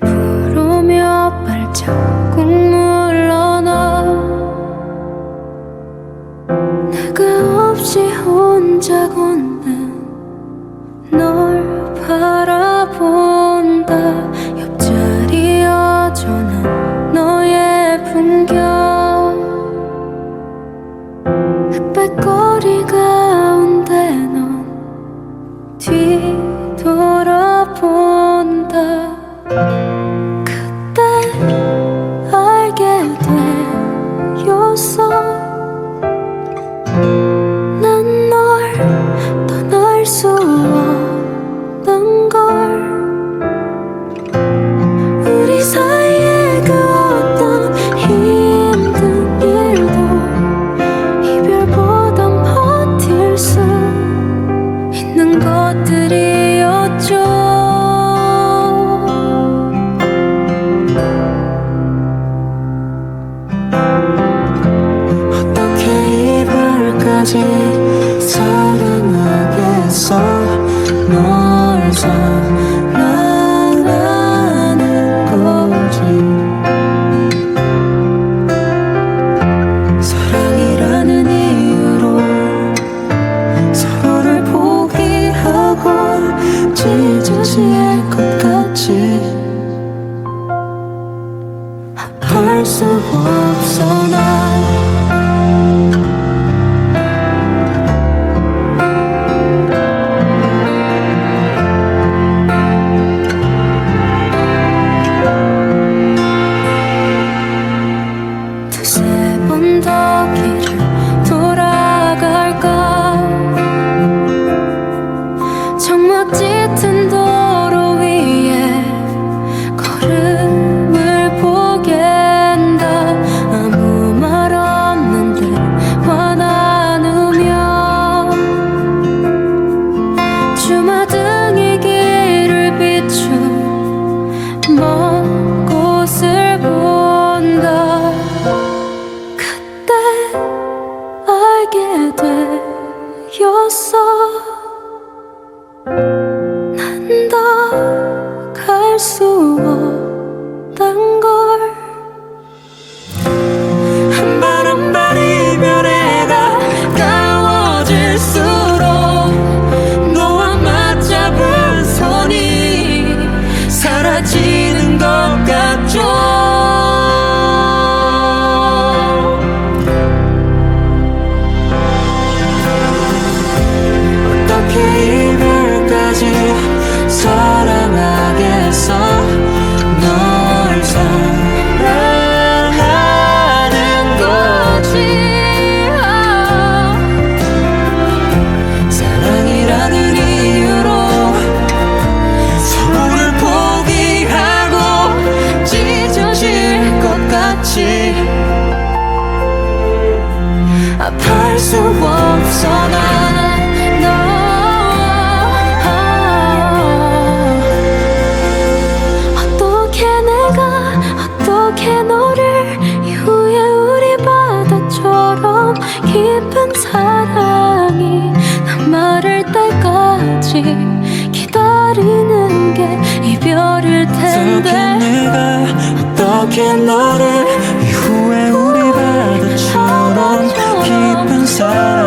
부르며 발자국 물러나 내가 없이 혼자 걷는 널 바라본다. 옆자리 여전한 너의 풍경. 흑백거리 가운데 넌 뒤돌아본다. 이별까지 사랑하겠어? 널 사랑하는 거지. 사랑이라는 이유로 서로를 포기하고 찢어질 것 같지. 할수 없어 난 되었어 난 더 갈 수 없단 걸. 한발 한발 이별에 가까워질수 내게 너를 이후에 우리 바다처럼 깊은 사랑